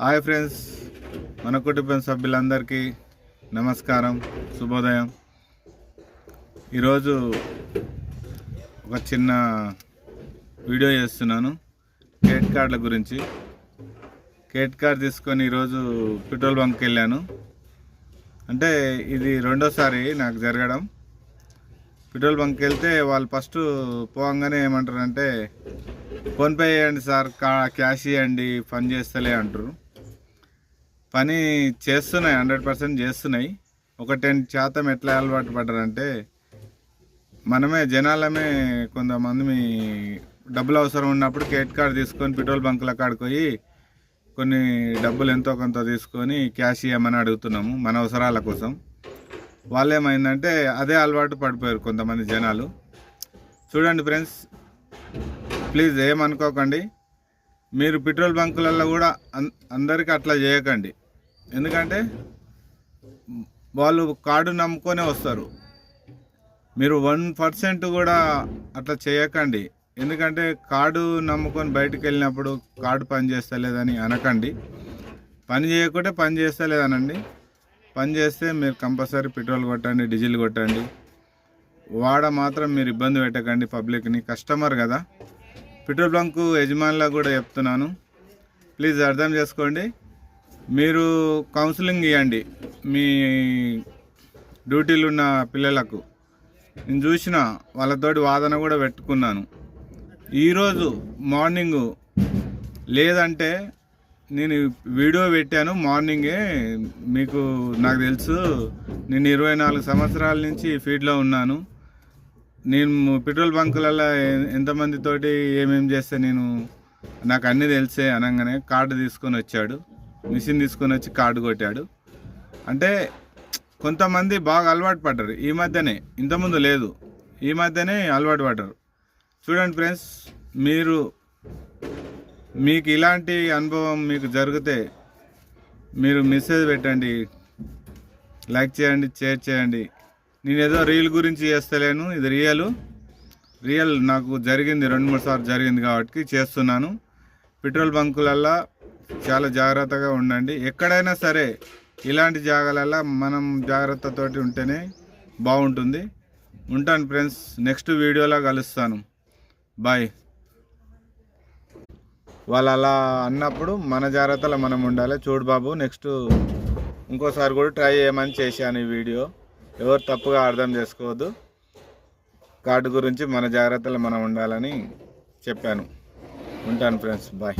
Hi friends మన కుటుంబ సభ్యులందరికీ నమస్కారం శుభోదయం. ఈరోజు ఒక చిన్న వీడియో చేస్తున్నాను క్రెడిట్ కార్డుల గురించి. క్రెడిట్ కార్డ్ తీసుకొని ఈరోజు పెట్రోల్ బంక్కి వెళ్ళాను. అంటే ఇది రెండోసారి నాకు జరగడం. పెట్రోల్ బంక్కి వెళ్తే వాళ్ళు ఫస్ట్ పోగానే ఏమంటారంటే ఫోన్పే చేయండి సార్ కా క్యాష్ ఇవ్వండి పని చేస్తలే అంటారు పని చేస్తున్నాయి హండ్రెడ్ పర్సెంట్ చేస్తున్నాయి. ఒక టెన్ శాతం ఎట్లా అలవాటు పడ్డారంటే మనమే జనాలమే కొంతమంది మీ డబ్బులు అవసరం ఉన్నప్పుడు క్రెడిట్ కార్డు తీసుకొని పెట్రోల్ బంకుల కాడికి పోయి కొన్ని డబ్బులు ఎంతో కొంత తీసుకొని క్యాష్ ఇవ్వమని అడుగుతున్నాము మన అవసరాల కోసం. వాళ్ళు ఏమైందంటే అదే అలవాటు పడిపోయారు కొంతమంది జనాలు. చూడండి ఫ్రెండ్స్ ప్లీజ్ ఏమనుకోకండి. మీరు పెట్రోల్ బంకులలో కూడా అందరికీ అట్లా చేయకండి. ఎందుకంటే వాళ్ళు కార్డు నమ్ముకొనే వస్తారు. మీరు వన్ పర్సెంట్ కూడా అట్లా చేయకండి. ఎందుకంటే కార్డు నమ్ముకొని బయటకు వెళ్ళినప్పుడు కార్డు పని చేస్తలేదని అనకండి. పని చేయకుంటే పని చేస్తలేదనండి. పని చేస్తే మీరు కంపల్సరీ పెట్రోల్ కొట్టండి డీజిల్ కొట్టండి. వాడ మాత్రం మీరు ఇబ్బంది పెట్టకండి పబ్లిక్ని. కస్టమర్ కదా. పెట్రోల్ బంకు యజమానులకు కూడా చెప్తున్నాను. ప్లీజ్ అర్థం చేసుకోండి. మీరు కౌన్సిలింగ్ ఇవ్వండి మీ డ్యూటీలు ఉన్న పిల్లలకు. నేను చూసిన వాళ్ళతోటి వాదన కూడా పెట్టుకున్నాను. ఈరోజు మార్నింగు లేదంటే నేను వీడియో పెట్టాను. మార్నింగే మీకు నాకు తెలుసు నేను ఇరవై నాలుగు సంవత్సరాల నుంచి ఫీల్డ్లో ఉన్నాను. నేను పెట్రోల్ బంకులలో ఎంతమందితోటి ఏమేమి చేస్తే నేను నాకు అన్నీ తెలిసే అనగానే కార్డు తీసుకొని వచ్చాడు. మిషన్ తీసుకొని వచ్చి కార్డు కొట్టాడు. అంటే కొంతమంది బాగా అలవాటు పడ్డారు. ఈ మధ్యనే ఇంతకుముందు లేదు. ఈ మధ్యనే అలవాటు పడ్డారు. చూడండి ఫ్రెండ్స్ మీరు మీకు ఇలాంటి అనుభవం మీకు జరిగితే మీరు మెసేజ్ పెట్టండి. లైక్ చేయండి షేర్ చేయండి. నేను ఏదో రీల్ గురించి చేస్తలేను. ఇది రియల్. రియల్ నాకు జరిగింది రెండు మూడు సార్లు జరిగింది కాబట్టి చేస్తున్నాను. పెట్రోల్ బంకులల్లో చాలా జాగ్రత్తగా ఉండండి. ఎక్కడైనా సరే ఇలాంటి జాగాలల్లో మనం జాగ్రత్తతోటి ఉంటేనే బాగుంటుంది. ఉంటాను ఫ్రెండ్స్ నెక్స్ట్ వీడియోలో కలుస్తాను. బాయ్. వాళ్ళు అలా అన్నప్పుడు మన జాగ్రత్తలో మనం ఉండాలి. చూడు బాబు నెక్స్ట్ ఇంకోసారి కూడా ట్రై చేయమని చేశాను ఈ వీడియో. ఎవరు తప్పుగా అర్థం చేసుకోవద్దు. కార్డు గురించి మన జాగ్రత్తలో మనం ఉండాలని చెప్పాను. ఉంటాను ఫ్రెండ్స్ బాయ్.